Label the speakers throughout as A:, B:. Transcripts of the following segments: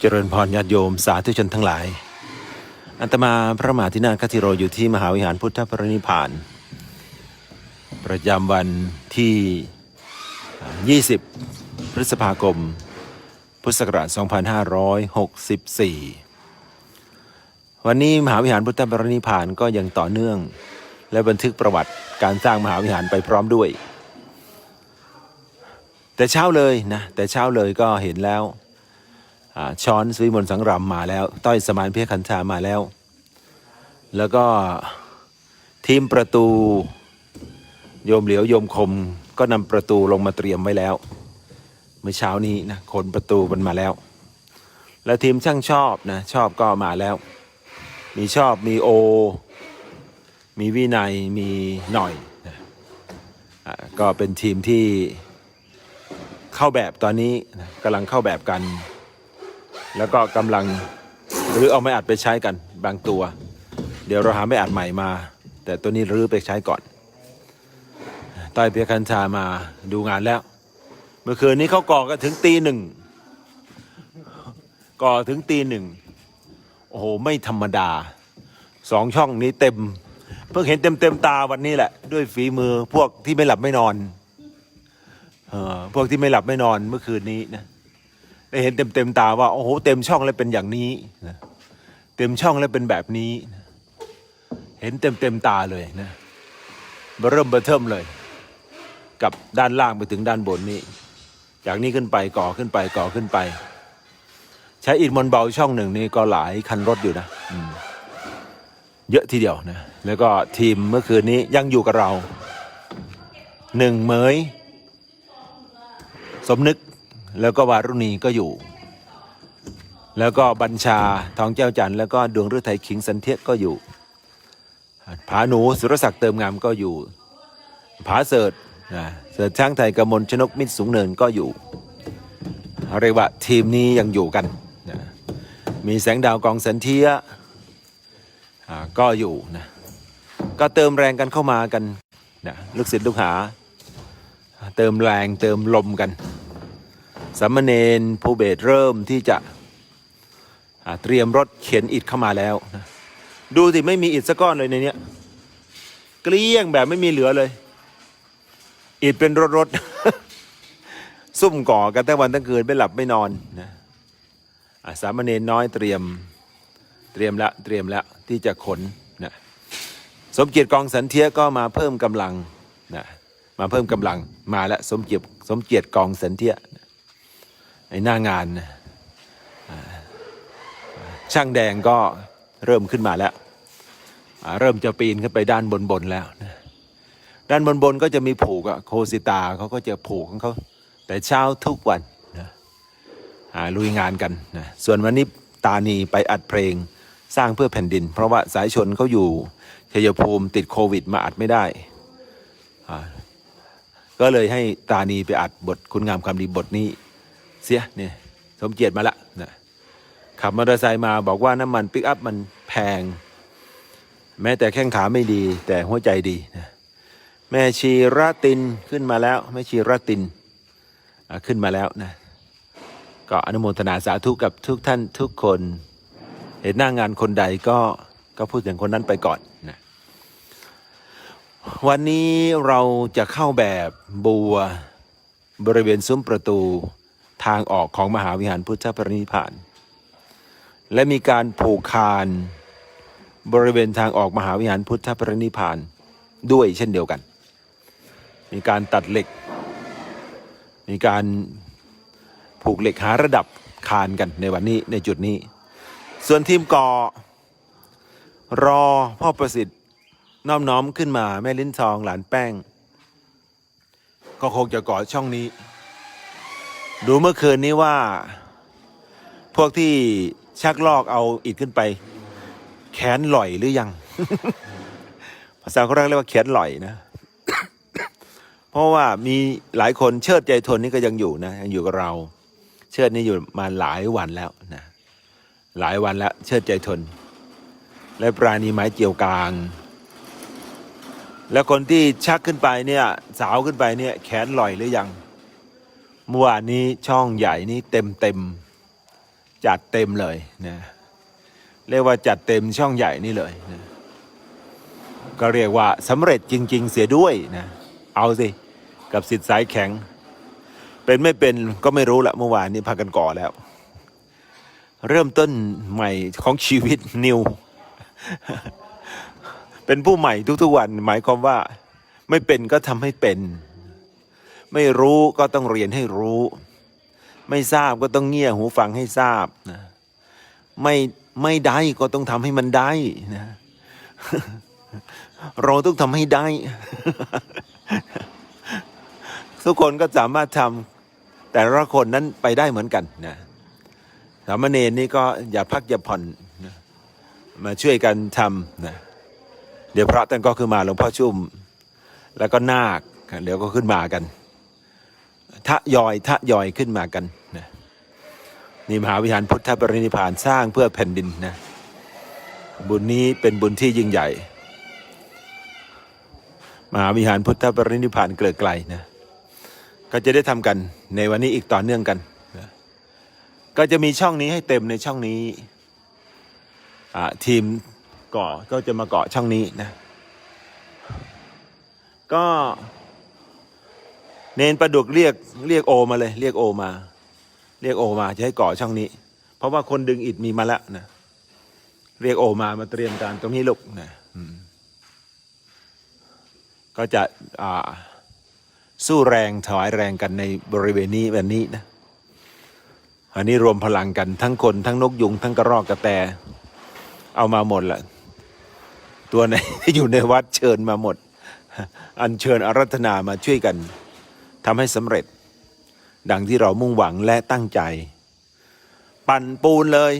A: เจริญพรญาติโยมสาธุชนทั้งหลาย อัตมาพระมหาธินาคติโรอยู่ที่มหาวิหารพุทธปรินิพาน ประจำวันที่ 20 พฤษภาคม พุทธศักราช 2564 วันนี้มหาวิหารพุทธปรินิพานก็ยังต่อเนื่อง และบันทึกประวัติการสร้างมหาวิหารไปพร้อมด้วย แต่เช้าเลยนะ แต่เช้าเลยก็เห็นแล้ว ช้อนสวิมลสังรำมาแล้ว ต้อยสมานเพียขันธามาแล้ว แล้วก็ทีมประตู โยมเหลียวโยมคม ก็นำประตูลงมาเตรียมไว้แล้ว เมื่อเช้านี้นะขนประตูมันมาแล้ว แล้วทีมช่างชอบนะชอบก็มาแล้ว มีชอบมีโอ มีวินัยมีหน่อยนะก็เป็นทีมที่เข้าแบบตอนนี้นะกำลังเข้าแบบกัน แล้วก็กำลังหรือเอาไม่อัดไปใช้กันบางตัว เดี๋ยวเราหาไม่อัดใหม่มา แต่ตัวนี้รื้อไปใช้ก่อนต้อยเพียคันชามาดูงานแล้ว เมื่อคืนนี้เขาก่อกันถึงตีหนึ่งก่อถึงตีหนึ่งโอ้โหไม่ธรรมดาสองช่องนี้เต็ม เพิ่งเห็นเต็มเต็มตาวันนี้แหละ ด้วยฝีมือพวกที่ไม่หลับไม่นอนเออพวกที่ไม่หลับไม่นอนเมื่อคืนนี้นะ ได้เห็นเต็มเต็มๆตาว่าโอ้โหเต็มช่องแล้วเป็นอย่างนี้นะเต็มช่องแล้วเป็นแบบนี้นะเห็นเต็มเต็มๆตาเลยนะเริ่มเบเทิมเลย กับด้านล่างไปถึงด้านบนนี้ จากนี้ขึ้นไปก่อขึ้นไปก่อขึ้นไป ใช้อิฐมวลเบาช่องหนึ่งนี่ก็หลายคันรถอยู่นะเยอะทีเดียวนะแล้วก็ทีมเมื่อคืนนี้ยังอยู่กับเราหนึ่งเมยสมนึก แล้วก็วารุณีก็อยู่ แล้วก็บัญชาทองเจ้าจันทร์แล้วก็ดวงฤทัยขิงสันเทียก็อยู่ ผาหนูสุรศักดิ์เติมงามก็อยู่ ผาเสิร์ตนะเสิร์ตช้างไทยกมลชนกมิตรสูงเนินก็อยู่เรียกว่าทีมนี้ยังอยู่กันนะมีแสงดาวกองสันเทียก็อยู่นะก็เติมแรงกันเข้ามากันนะลูกศิษย์ลูกหา เติมแรงเติมลมกัน สามเณรภูเบศเริ่มที่จะเตรียมรถเข็นอิฐเข้ามาแล้วนะดูสิไม่มีอิฐสักก้อนเลยในนี้เกลี้ยงแบบไม่มีเหลือเลย อิฐเป็นรถรถซุ่มก่อกันทั้งวันทั้งคืนไม่หลับไม่นอนนะสามเณรน้อยเตรียมเตรียมละเตรียมล้วที่จะขนนะสมเกียรติกองสันเทียก็มาเพิ่มกำลังนะมาเพิ่มกำลังมาแล้วสมเกียรติสมเกียรติกองสันเทีย ไอ้หน้างานนะช่างแดงก็เริ่มขึ้นมาแล้ว เริ่มจะปีนขึ้นไปด้านบนบนแล้วนะด้านบนบนก็จะมีผูกอะโคสิตาเขาก็จะผูกของเขาแต่เช้าทุกวันนะอ่าลุยงานกันนะส่วนวันนี้ตานีไปอัดเพลงสร้างเพื่อแผ่นดิน เพราะว่าสายชนเขาอยู่ชัยภูมิติดโควิดมาอัดไม่ได้ ก็เลยให้ตานีไปอัดบทคุณงามความดีบทนี้ เสียเนี่ยสมเกียรติมาละนะขับมอเตอร์ไซค์มาบอกว่าน้ำมันปิกอัพมันแพง แม้แต่แข้งขาไม่ดี แต่หัวใจดีนะแม่ชีรตินขึ้นมาแล้ว แม่ชีรตินขึ้นมาแล้วนะก็อนุโมทนาสาธุกับทุกท่านทุกคน เห็นหน้างานคนใดก็ก็พูดถึงคนนั้นไปก่อนนะวันนี้เราจะเข้าแบบบัวบริเวณซุ้มประตู ทางออกของมหาวิหารพุทธปรินิพาน และมีการผูกคานบริเวณทางออกมหาวิหารพุทธปรินิพพานด้วยเช่นเดียวกัน มีการตัดเหล็ก มีการผูกเหล็กหาระดับคานกันในวันนี้ในจุดนี้ ส่วนทีมก่อรอพ่อประสิทธิ์น้อมน้อมขึ้นมาแม่ลิ้นทองหลานแป้ง ก็คงจะก่อช่องนี้ ดูเมื่อคืนนี้ว่า พวกที่ชักลอกเอาอิฐขึ้นไป แขนหล่อยหรือยัง ภาษาเขาเรียกว่าแขนหล่อยนะ เพราะว่ามีหลายคนเชิดใจทนนี่ก็ยังอยู่นะยังอยู่กับเรา เชิดนี่อยู่มาหลายวันแล้วนะหลายวันแล้ว เชิดใจทน และปราณีไม้เกี่ยวกลาง แล้วคนที่ชักขึ้นไปเนี่ย สาวขึ้นไปเนี่ย แขนลอยหรือยัง เมื่อวานนี้ช่องใหญ่นี่เต็มเต็มจัดเต็มเลยนะเรียกว่าจัดเต็มช่องใหญ่นี่เลยนะก็เรียกว่าสำเร็จจริง ๆ เสียด้วยนะเอาสิกับสิทธิ์สายแข็ง เป็นไม่เป็นก็ไม่รู้ละเมื่อวานนี้พากันก่อแล้ว เริ่มต้นใหม่ของชีวิตนิว เป็นผู้ใหม่ทุกๆวัน หมายความว่า ไม่เป็นก็ทำให้เป็น ไม่รู้ก็ต้องเรียนให้รู้ ไม่ทราบก็ต้องเงี่ยหูฟังให้ทราบนะไม่ไม่ได้ก็ต้องทำให้มันได้นะเราต้องทำให้ได้ ทุกคนก็สามารถทำแต่ละคนนั้นไปได้เหมือนกันนะสามเณรนี่ก็อย่าพักอย่าผ่อนนะมาช่วยกันทำนะเดี๋ยวพระท่านก็ขึ้นมาหลวงพ่อชุ่ม แล้วก็นาคเดี๋ยวก็ขึ้นมากัน ทะยอยทะยอยขึ้นมากันนะนี่มหาวิหารพุทธปรินิพานสร้างเพื่อแผ่นดินนะบุญนี้เป็นบุญที่ยิ่งใหญ่ มหาวิหารพุทธปรินิพานเกลือไกลนะก็จะได้ทำกันในวันนี้อีกต่อเนื่องกันนะก็จะมีช่องนี้ให้เต็มในช่องนี้ทีมเกาะก็จะมาเกาะช่องนี้นะก็ เนนประดุกเรียกเรียกโอมาเลย เรียกโอมา เรียกโอมาจะให้กาะช่องนี้ เพราะว่าคนดึงอิฐมีมาแล้วนะเรียกโอมามาเตรียมการตรงนี้ลูกนะก็จะอ่าสู้แรงถวายแรงกันในบริเวณนี้แบบนี้นะอันนี้รวมพลังกันทั้งคนทั้งนกยุง ทั้งกระรอกกระแต เอามาหมดแหละตัวไหนอยู่ในวัดเชิญมาหมด อัญเชิญอารัธนามาช่วยกัน ทำให้สำเร็จ ดังที่เรามุ่งหวังและตั้งใจ ปั่นปูนเลย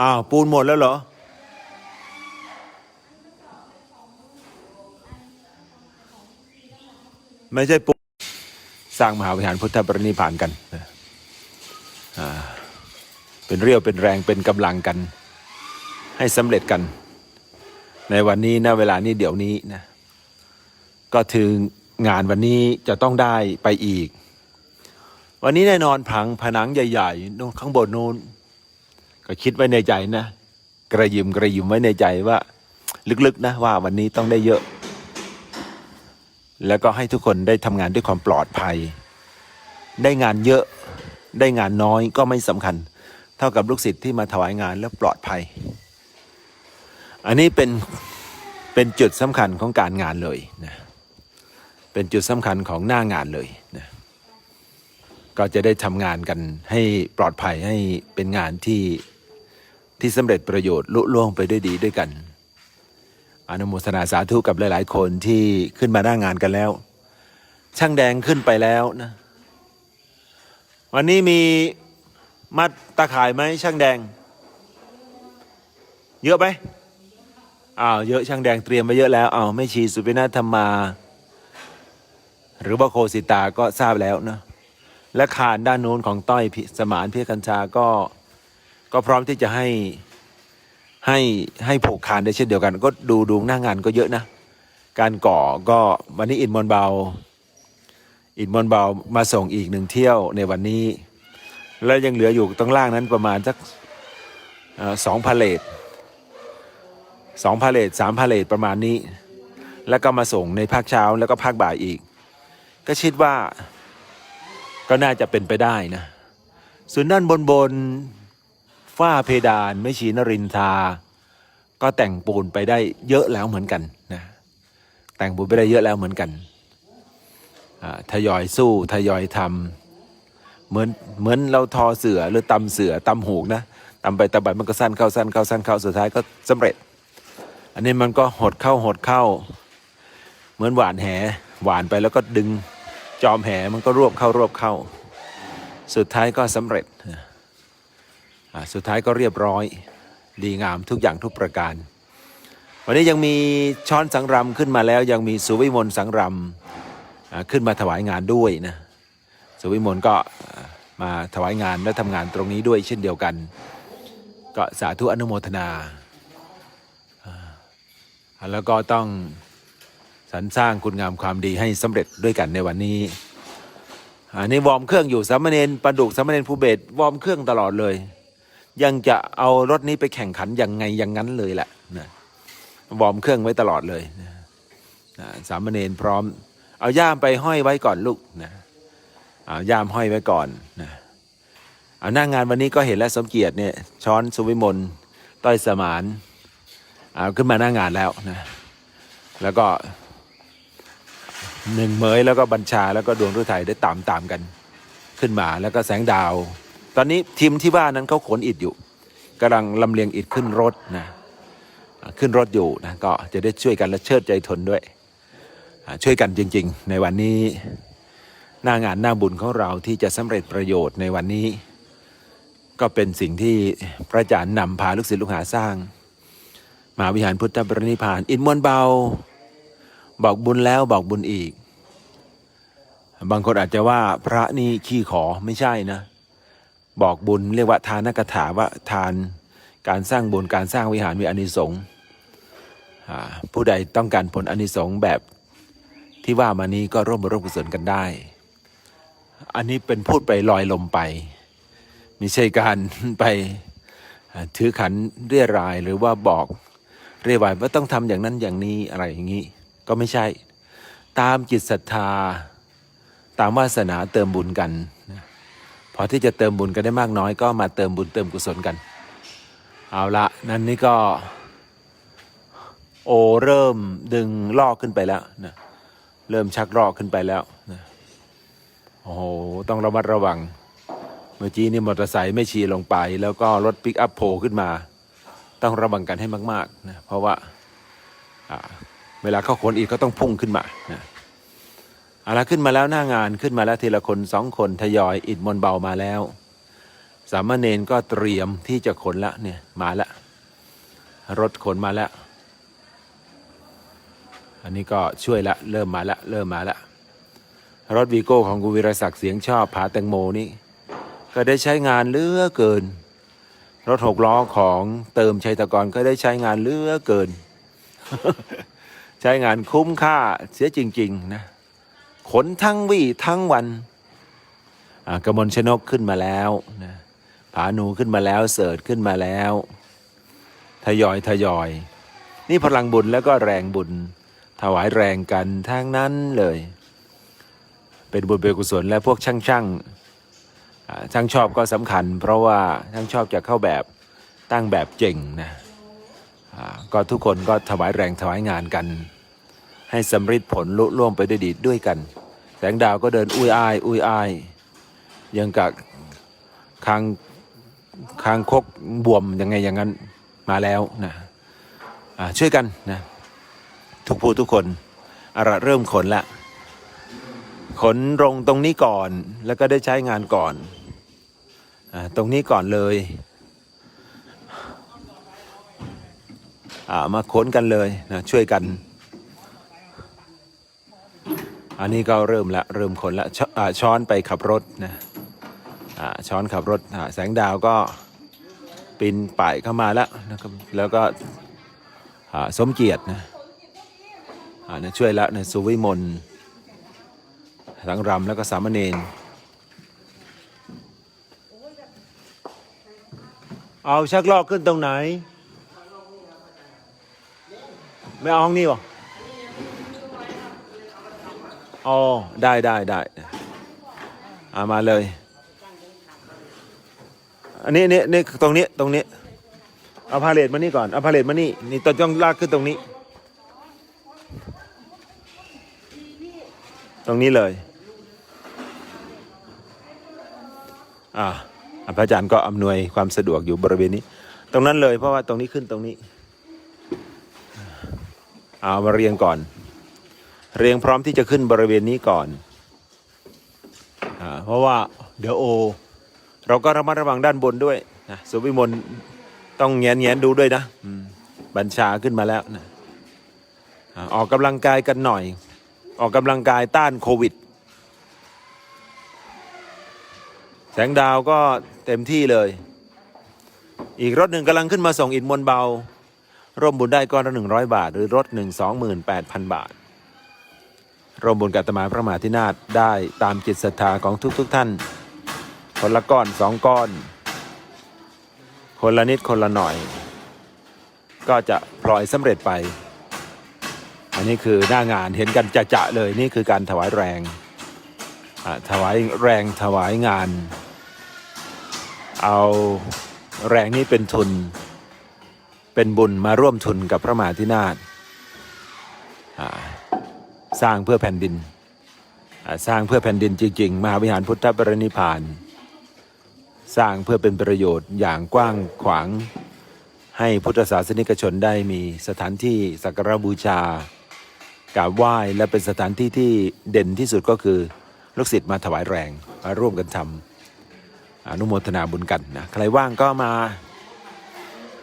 A: อ้าว ปูนหมดแล้วเหรอ ไม่ใช่ปูนสร้างมหาวิหารพุทธปรินิพานกันเป็นเรี่ยวเป็นแรงเป็นกำลังกัน ให้สำเร็จกัน ในวันนี้นะเวลานี้เดี๋ยวนี้นะ ก็ถึงงานวันนี้จะต้องได้ไปอีก วันนี้แน่นอนผังผนังใหญ่ๆนู่นข้างบนนู้น ก็คิดไว้ในใจนะ กระยิมกระยิมไว้ในใจว่า ลึกๆนะว่าวันนี้ต้องได้เยอะ แล้วก็ให้ทุกคนได้ทำงานด้วยความปลอดภัย ได้งานเยอะได้งานน้อยก็ไม่สำคัญ เท่ากับลูกศิษย์ที่มาถวายงานแล้วปลอดภัย อันนี้เป็นเป็นจุดสำคัญของการงานเลยนะ เป็นจุดสำคัญของหน้างานเลยนะก็จะได้ทำงานกันให้ปลอดภัยให้เป็นงานที่ที่สำเร็จประโยชน์ลุล่วงไปด้วยดีด้วยกัน อนุโมทนาสาธุกับหลาย ๆ คนที่ขึ้นมาหน้างานกันแล้ว ช่างแดงขึ้นไปแล้วนะวันนี้มีมัดตาข่ายไหมช่างแดง เยอะไหมอ้าวเยอะช่างแดงเตรียมไว้เยอะแล้วอ้าวไม่ชีสุปินาธรรมา หรือว่าโคสิตาก็ทราบแล้วนะและคานด้านนู้นของต้อยสมานเพียกัญชาก็ก็พร้อมที่จะให้ให้ให้ผูกคานได้เช่นเดียวกัน ก็ดูดูหน้างานก็เยอะนะ การก่อก็วันนี้อินมอนเบา อินมอนเบามาส่งอีกหนึ่งเที่ยวในวันนี้ แล้วยังเหลืออยู่ตรงล่างนั้นประมาณสักสองพาเลทสองพาเลทสามพาเลทประมาณนี้ แล้วก็มาส่งในภาคเช้าแล้วก็ภาคบ่ายอีก ก็คิดว่า ก็น่าจะเป็นไปได้นะ ส่วนด้านบนบนฝ้าเพดานไม่ชีนรินทา ก็แต่งปูนไปได้เยอะแล้วเหมือนกันนะ แต่งปูนไปได้เยอะแล้วเหมือนกันอ่าทยอยสู้ทยอยทำเหมือนเหมือนเราทอเสือหรือตำเสือตำหูกนะตำไปตำไปมันก็สั้นเข้าสั้นเข้าสั้นเข้าสุดท้ายก็สำเร็จ อันนี้มันก็หดเข้าหดเข้า เหมือนหวานแหหวานไปแล้วก็ดึง จอมแหมันก็รวบเข้ารวบเข้า สุดท้ายก็สำเร็จ สุดท้ายก็เรียบร้อย ดีงามทุกอย่างทุกประการ วันนี้ยังมีช้อนสังรำขึ้นมาแล้ว ยังมีสุวิมลสังรำขึ้นมาถวายงานด้วยนะสุวิมลก็มาถวายงานและทำงานตรงนี้ด้วยเช่นเดียวกัน ก็สาธุอนุโมทนา แล้วก็ต้อง สรรสร้างคุณงามความดีให้สำเร็จด้วยกันในวันนี้อันนี้วอร์มเครื่องอยู่สามเณรประดุกสามเณรภูเบศวอร์มเครื่องตลอดเลย ยังจะเอารถนี้ไปแข่งขันยังไงอย่างนั้นเลยแหละนะวอร์มเครื่องไว้ตลอดเลยนะสามเณรพร้อม เอาย่ามไปห้อยไว้ก่อนลูกนะเอาย่ามห้อยไว้ก่อนนะเอาหน้างานวันนี้ก็เห็นแล้วสมเกียรติเนี่ยช้อนสุวิมลต้อยสมานเอาขึ้นมาหน้างานแล้วนะแล้วก็ หนึ่งเหมยแล้วก็บัญชาแล้วก็ดวงฤทัยได้ตามตามกันขึ้นมาแล้วก็แสงดาว ตอนนี้ทีมที่ว่านั้นเขาขนอิฐอยู่กำลังลำเลียงอิฐขึ้นรถนะขึ้นรถอยู่นะก็จะได้ช่วยกันและเชิดใจทนด้วย ช่วยกันจริง ๆ ในวันนี้หน้างานหน้าบุญของเราที่จะสำเร็จประโยชน์ในวันนี้ ก็เป็นสิ่งที่พระอาจารย์นำพาลูกศิษย์ลูกหาสร้างมหาวิหารพุทธปรินิพพาน อินมวลเบา บอกบุญแล้วบอกบุญอีก บางคนอาจจะว่าพระนี่ขี้ขอไม่ใช่นะ บอกบุญเรียกว่าทานนักถาว่าทานการสร้างบุญการสร้างวิหารมีอานิสงส์ผู้ใดต้องการผลอานิสงส์แบบที่ว่ามานี้ก็ร่วมบร่วมกุศลกันได้ อันนี้เป็นพูดไปลอยลมไปไม่ใช่การไปถือขันเรียรายหรือว่าบอกเรียรายว่าต้องทำอย่างนั้นอย่างนี้อะไรอย่างนี้ ก็ไม่ใช่ ตามจิตศรัทธา ตามวาสนาเติมบุญกันนะพอที่จะเติมบุญกันได้มากน้อยก็มาเติมบุญเติมกุศลกัน เอาละนั่นนี่ก็ โอเริ่มดึงลอกขึ้นไปแล้วนะเริ่มชักลอกขึ้นไปแล้วนะโอ้โหต้องระมัดระวัง เมื่อกี้นี่มอเตอร์ไซค์ไม่ชีลงไป แล้วก็รถปิกอัพโผล่ขึ้นมา ต้องระวังกันให้มากๆนะเพราะว่าอ่าเวลาเข้าขนอีกก็ต้องพุ่งขึ้นมานะ เอาละขึ้นมาแล้วหน้างานขึ้นมาแล้วทีละคนสองคนทยอยอิดมนเบามาแล้ว สามเณรก็เตรียมที่จะขนละเนี่ยมาละรถขนมาแล้วอันนี้ก็ช่วยละเริ่มมาละเริ่มมาละรถวีโก้ของกุวิรศักดิ์เสียงชอบผาแตงโมนี่ก็ได้ใช้งานเลือเกิน รถหกล้อของเติมชัยตะกรก็ได้ใช้งานเลือเกิน ใช้งานคุ้มค่าเสียจริง ๆ นะ ขนทั้งวี่ทั้งวันกระมวลชนกขึ้นมาแล้วนะผาหนูขึ้นมาแล้วเสิร์ชขึ้นมาแล้วทยอยทยอย นี่พลังบุญแล้วก็แรงบุญ ถวายแรงกันทั้งนั้นเลย เป็นบุญเป็นกุศลและพวกช่างช่างช่างชอบก็สำคัญ เพราะว่าช่างชอบจะเข้าแบบตั้งแบบเจ๋งนะก็ทุกคนก็ถวายแรงถวายงานกัน ให้สำเร็จผลลุล่วงไปด้วยดีด้วยกัน แสงดาวก็เดินอุ้ยอาย อุ้ยอาย ยังกับคางคางคกบวมยังไงอย่างนั้นมาแล้วนะช่วยกันนะทุกผู้ทุกคนเอาละเริ่มขนละ ขนลงตรงนี้ก่อนแล้วก็ได้ใช้งานก่อนอตรงนี้ก่อนเลยมาค้นกันเลยนะช่วยกัน อันนี้ก็เริ่มละเริ่มขนละชช้อนไปขับรถนะช้อนขับรถแสงดาวก็ปีนป่ายเข้ามาแล้วนะครับแล้วก็สมเกียรตินะอ่านะช่วยละนะสุวิมลสังรำแล้วก็สามเณรเอาชักลอกขึ้นตรงไหน ไม่เอาห้องนี้หรอ อ๋อ ได้ได้ได้เอามาเลย อันนี้นี่นี่ตรงนี้ตรงนี้ เอาพาเลทมานี่ก่อน เอาพาเลทมานี่นี่ต้องต้องลากขึ้นตรงนี้ ตรงนี้เลย อ่าพระอาจารย์ก็อำนวยความสะดวกอยู่บริเวณนี้ ตรงนั้นเลยเพราะว่าตรงนี้ขึ้นตรงนี้ เอามาเรียงก่อน เรียงพร้อมที่จะขึ้นบริเวณนี้ก่อนอเพราะว่าเดี๋ยวโอ เราก็ระมัดระวังด้านบนด้วยนะสุวิมลต้องแงนแงนๆดูด้วยนะบัญชาขึ้นมาแล้วนะออกกำลังกายกันหน่อย ออกกำลังกายต้านโควิด แสงดาวก็เต็มที่เลย อีกรถหนึ่งกำลังขึ้นมาส่งอิฐมวลเบา ร่วมบุญได้ก้อนละหนึ่งร้อยบาท หรือรถหนึ่งสองหมื่นแปดพันบาท ร่วมบุญกับตมาพระมหาธินาถได้ตามจิตศรัทธาของทุกๆทท่าน คนละก้อนสองก้อน คนละนิดคนละหน่อย ก็จะปล่อยสำเร็จไป อันนี้คือหน้างานเห็นกันจะๆเลยนี่คือการถวายแรงถวายแรงถวายงาน เอาแรงนี้เป็นทุน เป็นบุญมาร่วมทุนกับพระมหาธินาถอ่า สร้างเพื่อแผ่นดิน สร้างเพื่อแผ่นดินจริงๆ มหาวิหารพุทธปรินิพาน สร้างเพื่อเป็นประโยชน์อย่างกว้างขวาง ให้พุทธศาสนิกชนได้มีสถานที่สักการบูชากราบไหว้และเป็นสถานที่ที่เด่นที่สุดก็คือลูกศิษย์มาถวายแรงมาร่วมกันทำอนุโมทนาบุญกันนะใครว่างก็มา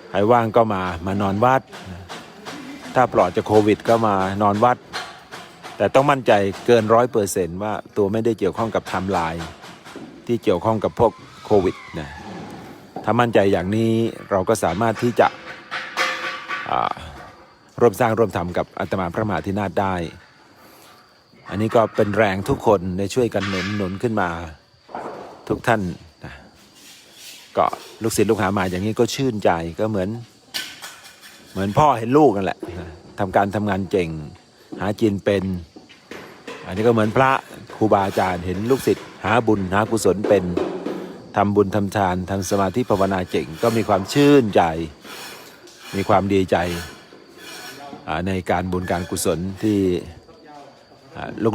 A: ใครว่างก็มามานอนวัด ถ้าปลอดจากโควิดก็มานอนวัด แต่ต้องมั่นใจเกินร้อยเปอร์เซนต์ว่าตัวไม่ได้เกี่ยวข้องกับไทม์ไลน์ที่เกี่ยวข้องกับพวกโควิดนะถ้ามั่นใจอย่างนี้เราก็สามารถที่จะร่วมสร้างร่วมทำกับอาตมาพระมหาธินาถได้ อันนี้ก็เป็นแรงทุกคนในช่วยกันหนุนหนุนขึ้นมาทุกท่านนะก็ลูกศิษย์ลูกหามาอย่างนี้ก็ชื่นใจก็เหมือน เหมือนพ่อเห็นลูกกันแหละนะทำการทำงานเก่ง หากินเป็น อันนี้ก็เหมือนพระครูบาอาจารย์เห็นลูกศิษย์หาบุญหากุศลเป็นทำบุญทำทานทำสมาธิภาวนาเก่งก็มีความชื่นใจ มีความดีใจในการบุญการกุศลที่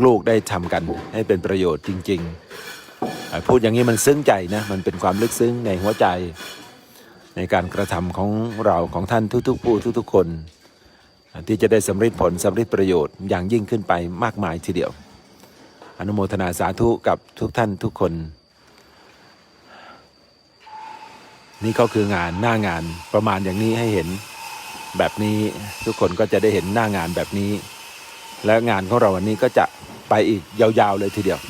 A: ลูกๆได้ทำกันให้เป็นประโยชน์จริง ๆ พูดอย่างนี้มันซึ้งใจนะมันเป็นความลึกซึ้งในหัวใจ ในการกระทำของเราของท่านทุกๆผู้ทุกๆคน ที่จะได้สำเร็จผลสำเร็จประโยชน์อย่างยิ่งขึ้นไปมากมายทีเดียว อนุโมทนาสาธุกับทุกท่านทุกคน นี่ก็คืองานหน้างานประมาณอย่างนี้ให้เห็นแบบนี้ทุกคนก็จะได้เห็นหน้างานแบบนี้ และงานของเราวันนี้ก็จะไปอีกยาวๆเลยทีเดียว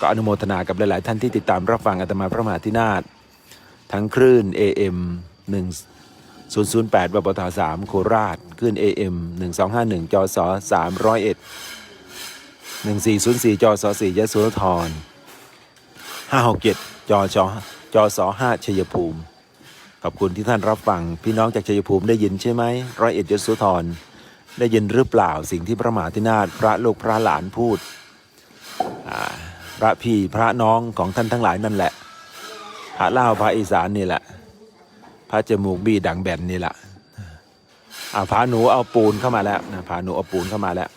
A: ก็อนุโมทนากับหลายๆ ท่านที่ติดตามรับฟังอาตมาพระมหาธินาถทั้งคลื่น AM 1 008 บปท 3 โคราชคลื่น AM 1251 จส301 1404 จส4ยะโสธร567 จชจส5ชัยภูมิ ขอบคุณที่ท่านรับฟัง พี่น้องจากชัยภูมิได้ยินใช่ไหมร้อยเอ็ดยโสธรได้ยินหรือเปล่าสิ่งที่พระมหาธินาถพระลูกพระหลานพูด พระพี่พระน้องของท่านทั้งหลายนั่นแหละพระเล่าพระอีสานนี่แหละ พระจมูกบี้ดังแบนนี่แหละอ่าพาหนูเอาปูนเข้ามาแล้วนะพาหนูเอาปูนเข้ามาแล้ว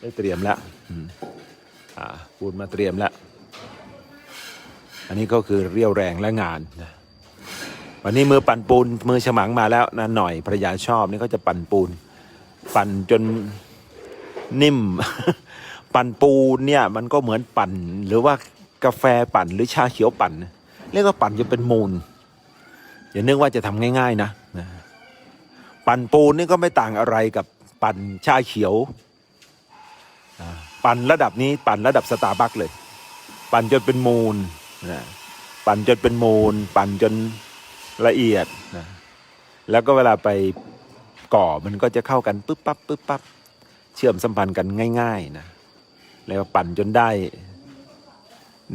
A: ได้เตรียมแล้วอ่าปูนมาเตรียมแล้ว อันนี้ก็คือเรียวแรงและงานนะวันนี้มือปั่นปูนมือฉมังมาแล้วนะหน่อยภรรยาชอบนี่ก็จะปั่นปูน ปั่นจนนิ่ม ปั่นปูนเนี่ยมันก็เหมือนปั่น หรือว่ากาแฟปั่นหรือชาเขียวปั่นเรียกว่าปั่นจนเป็นมูล อย่านึกว่าจะทำง่ายๆนะนะ ปั่นปูนนี่ก็ไม่ต่างอะไรกับปั่นชาเขียว ปั่นระดับนี้ปั่นระดับสตาร์บัคเลย ปั่นจนเป็นมูลนะปั่นจนเป็นมูล ปั่นจนละเอียดนะแล้วก็เวลาไปก่อมันก็จะเข้ากันปึ๊บปั๊บปึ๊บปั๊บเชื่อมสัมพันธ์กันง่าย ๆนะแล้วปั่นจนได้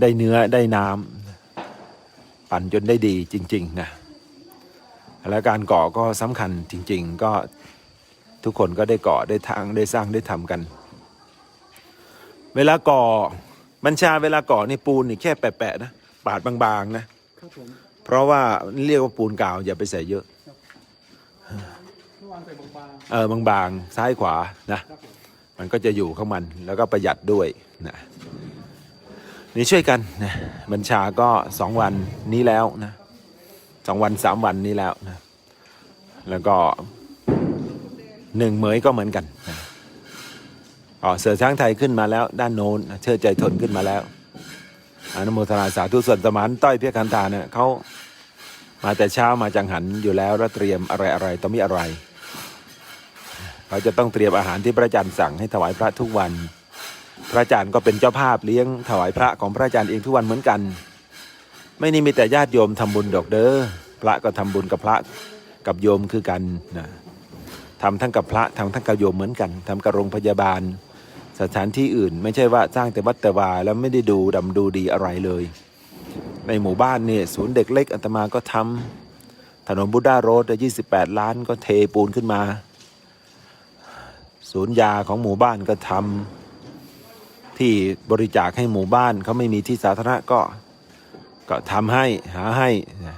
A: ได้เนื้อได้น้ำปั่นจนได้ดีจริง ๆ นะ และการก่อก็สำคัญจริง ๆ ก็ทุกคนก็ได้ก่อได้ทางได้สร้างได้ทำกัน เวลาก่อบัญชาเวลาก่อนี่ปูนนี่แค่แปะๆนะปาดบางๆนะเพราะว่าเรียกว่าปูนกาวอย่าไปใส่เยอะ
B: เอวานใส่บาง
A: เออบางๆซ้ายขวานะ
B: มั
A: นก็จะอยู่ของมันแล้วก็ประหยัดด้วยนะนี่ช่วยกันนะบัญชาก็สองวันนี้แล้วนะ สองวันสามวันนี้แล้วนะแล้วก็หนึ่งเหมยก็เหมือนกันนะอ๋อเสือช้างไทยขึ้นมาแล้ว ด้านโน้นเชื่อใจทนขึ้นมาแล้วอนุโมทนาสาธุส่วนสมานต้อยเพียคันธาเนี่ยเขามาแต่เช้ามาจังหันอยู่แล้วแล้วเตรียมอะไรอะไรต้องมีอะไรเขาจะต้องเตรียมอาหารที่พระอาจารย์สั่งให้ถวายพระทุกวัน พระอาจารย์ก็เป็นเจ้าภาพเลี้ยงถวายพระของพระอาจารย์เองทุกวันเหมือนกัน ไม่นี่มีแต่ญาติโยมทำบุญดอกเด้อพระก็ทำบุญกับพระกับโยมคือกันนะทำทั้งกับพระทำทั้งกับโยมเหมือนกันทำกับโรงพยาบาล สถานที่อื่น ไม่ใช่ว่าสร้างแต่วัดแต่วาแล้วไม่ได้ดูดำดูดีอะไรเลย ในหมู่บ้านเนี่ยศูนย์เด็กเล็กอาตมาก็ทำถนนบุดาโรด28ล้านก็เทปูนขึ้นมา ศูนย์ยาของหมู่บ้านก็ทำที่บริจาคให้หมู่บ้านเขาไม่มีที่สาธารณะก็ ก็ทำให้หาให้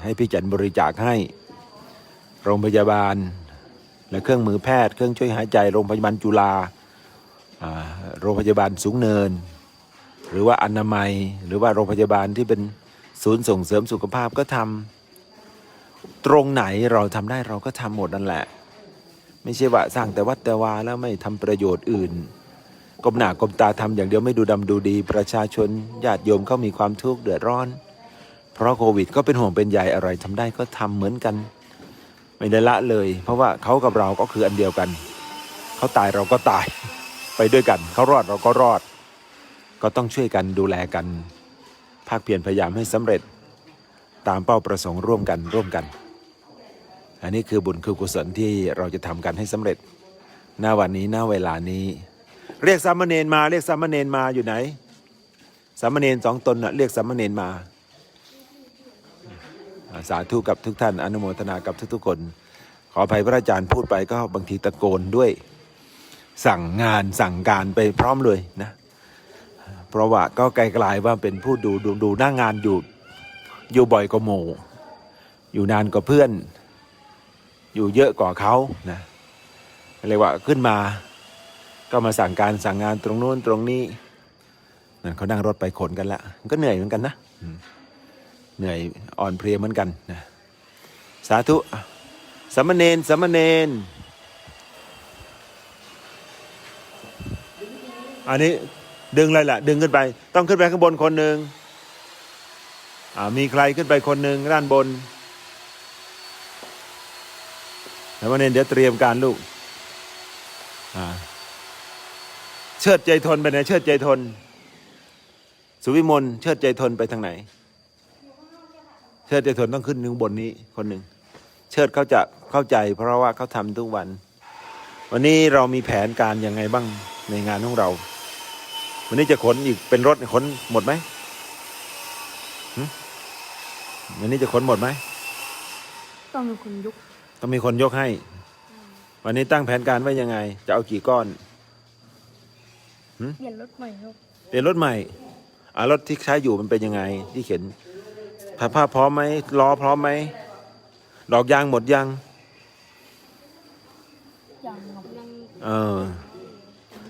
A: ให้พี่จันบริจาคให้ โรงพยาบาล และเครื่องมือแพทย์ เครื่องช่วยหายใจโรงพยาบาลจุฬาโรงพยาบาลสูงเนิน หรือว่าอนามัย หรือว่าโรงพยาบาลที่เป็นศูนย์ส่งเสริมสุขภาพก็ทำตรงไหนเราทำได้เราก็ทำหมดนั่นแหละ ไม่ใช่ว่าสร้างแต่วัดแต่วาแล้วไม่ทำประโยชน์อื่นก้มหน้าก้มตาทำอย่างเดียวไม่ดูดำดูดี ประชาชนญาติโยมเขามีความทุกข์เดือดร้อน เพราะโควิด ก็เป็นห่วงเป็นใยอะไรทำได้ก็ทำเหมือนกัน ไม่ได้ละเลย เพราะว่าเขากับเราก็คืออันเดียวกัน เขาตายเราก็ตายไปด้วยกัน เขารอดเราก็รอด ก็ต้องช่วยกันดูแลกัน ภาคเพียรพยายามให้สำเร็จ ตามเป้าประสงค์ร่วมกันร่วมกัน อันนี้คือบุญคือกุศลที่เราจะทำกันให้สำเร็จหน้าวันนี้หน้าเวลานี้ เรียกสามเณรมา เรียกสามเณรมาอยู่ไหนสามเณรสองตนน่ะเรียกสามเณรมาอ่า สาธุกับทุกท่าน อนุโมทนากับทุกๆคน ขออภัยพระอาจารย์พูดไปก็บางทีตะโกนด้วย สั่งงานสั่งการไปพร้อมเลยนะเพราะว่าก็ไกลๆว่าเป็นผู้ดูดูดูหน้างงานอยู่อยู่บ่อยกว่าหมู่อยู่นานกว่าเพื่อน อยู่เยอะกว่าเขานะเรียกว่าขึ้นมา ก็มาสั่งการสั่งงานตรงนู้นตรงนี้นั่นเขานั่งรถไปขนกันละก็เหนื่อยเหมือนกันนะ เหนื่อยอ่อนเพลียเหมือนกันนะสาธุสามเณรสามเณรอันนี้ดึงอะไรล่ะ ดึงขึ้นไป ต้องขึ้นไปข้างบนคนหนึ่งมีใครขึ้นไปคนหนึ่งด้านบนแล้ววันนเดี๋ยวเตรียมการลูกเชิดใจทนไปไหนเชิดใจทน สุวิมลเชิดใจทนไปทางไหน เชิดใจทนต้องขึ้นข้างบนนี้คนหนึ่งเชิดเขาจะเข้าใจ เพราะว่าเขาทำทุกวัน วันนี้เรามีแผนการยังไงบ้างในงานของเรา วันนี้จะขนอีกเป็นรถขนหมดไหมหึวันนี้จะขนหมดไหม
C: ต้องมีคนยุก
A: ต้องมีคนยกให้ วันนี้ตั้งแผนการไว้ยังไง จะเอากี่ก้อน
C: เปลี่ยนรถใหม่ครับ
A: เปลี่ยนรถใหม่อ่ารถที่ใช้อยู่มันเป็นยังไง ที่เข็น ผ้าผ้าพร้อมไหมล้อพร้อมไหม ดอกยางหมดยัง
C: ยังครับยัง
A: เออ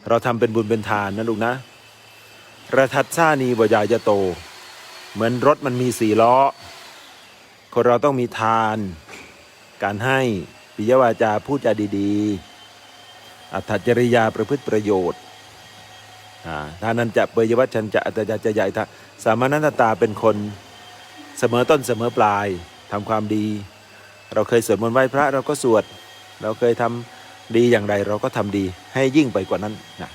A: เราทำเป็นบุญเป็นทานนะลูกนะระทัดชานีบยายาโต เหมือนรถมันมีสี่ล้อ คนเราต้องมีทาน การให้ปิยวาจาพูดจาดีๆ อัตถจริยาประพฤติประโยชน์อ่าทานันจะเปยวัชชันจะอัตยาจะใหญ่ทะสามานันตาเป็นคน เสมอต้นเสมอปลายทำความดี เราเคยสวดมนต์ไหว้พระเราก็สวด เราเคยทำดีอย่างไรเราก็ทำดีให้ยิ่งไปกว่านั้นนะ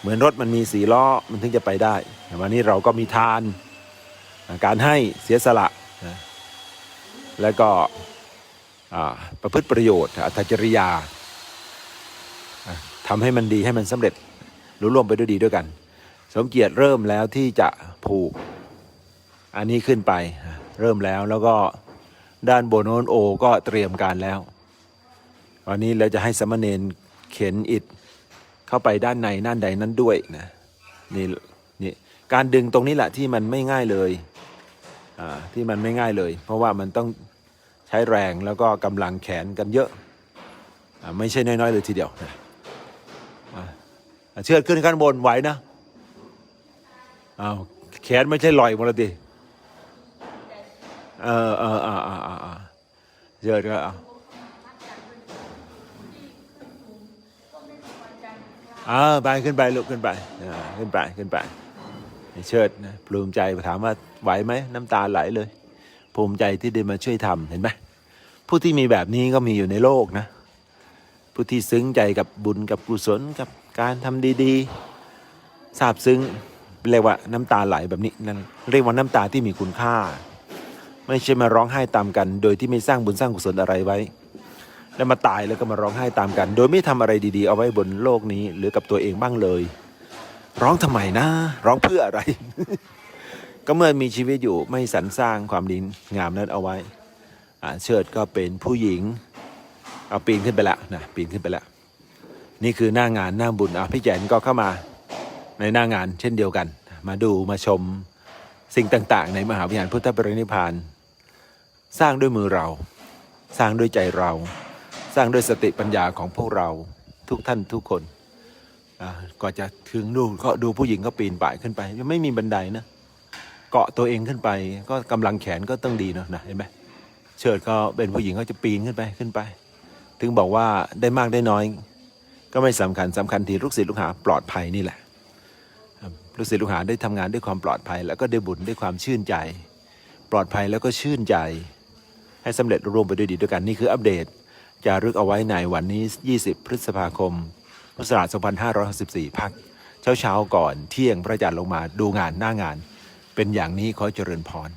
A: เหมือนรถมันมีสีล้อมันถึงจะไปได้วันนี้เราก็มีทาน การให้เสียสละนะแล้วก็ประพฤติประโยชน์อัตจริยาอะทำให้มันดีให้มันสำเร็จรู้ร่วมไปด้วยดีด้วยกัน สมเกียรติเริ่มแล้วที่จะผูก อันนี้ขึ้นไปเริ่มแล้วแล้วก็ด้านบนโน้นโอก็เตรียมการแล้ว วันนี้เราจะให้สามเณรเข็นอิฐเข้าไปด้านในด้านใดนั้นด้วยนะนี่นี่การดึงตรงนี้แหละที่มันไม่ง่ายเลยอ่าที่มันไม่ง่ายเลย เพราะว่ามันต้องใช้แรงแล้วก็กำลังแขนกันเยอะอ่าไม่ใช่น้อยๆเลยทีเดียวนะเชือดขึ้นข้างบนไหวนะอ้าวแขนไม่ใช่ลอยมดเลยดิ เออเออเอ่าอ่าอ่าอ่าเชือดก็เอาอ่าไปขึ้นไปลุกขึ้นไปอ่าขึ้นไปขึ้นไปเชิดนะภูมิใจถามว่าไหวไหมน้ำตาไหลเลย ภูมิใจที่ได้มาช่วยทำเห็นไหมผู้ที่มีแบบนี้ก็มีอยู่ในโลกนะ ผู้ที่ซึ้งใจกับบุญกับกุศลกับการทำดีๆซาบซึ้งเรียกว่าน้ำตาไหลแบบนี้นั่นเรียกว่าน้ำตาที่มีคุณค่า ไม่ใช่มาร้องไห้ตามกัน โดยที่ไม่สร้างบุญสร้างกุศลอะไรไว้ แล้วมาตายแล้วก็มาร้องไห้ตามกัน โดยไม่ทำอะไรดีๆ เอาไว้บนโลกนี้ หรือกับตัวเองบ้างเลย ร้องทำไมนะ ร้องเพื่ออะไร ก็เมื่อมีชีวิตอยู่ไม่สรรสร้างความดีงามนั้นเอาไว้อ่าเชิดก็เป็นผู้หญิงเอาปีนขึ้นไปแล้วนะปีนขึ้นไปแล้วนี่คือหน้างานหน้าบุญอะพี่แจนก็เข้ามาในหน้างานเช่นเดียวกัน มาดูมาชมสิ่งต่าง ๆ ในมหาวิหารพุทธปรินิพพาน สร้างด้วยมือเรา สร้างด้วยใจเรา สร้างด้วยสติปัญญาของพวกเราทุกท่านทุกคนอ่าก็จะถึงนู่นก็ดูผู้หญิงก็ปีนป่ายขึ้นไปยังไม่มีบันไดนะเกาะตัวเองขึ้นไป ก็กำลังแขนก็ต้องดีเนอะนะเห็นไหมเชิดก็เป็นผู้หญิงก็จะปีนขึ้นไปขึ้นไป ถึงบอกว่าได้มากได้น้อย ก็ไม่สำคัญสำคัญที่ลูกศิษย์ลูกหาปลอดภัยนี่แหละลูกศิษย์ลูกหาได้ทำงานด้วยความปลอดภัย แล้วก็ได้บุญด้วยความชื่นใจ ปลอดภัยแล้วก็ชื่นใจ ให้สำเร็จรวมไปด้วยดีด้วยกันนี่คืออัปเดตจารึกเอาไว้ในวันนี้ 20 พฤษภาคมพุทธศักราช2564พักเช้าๆก่อนเที่ยงพระจันทร์ลงมาดูงานหน้างาน เป็นอย่างนี้ขอเจริญพร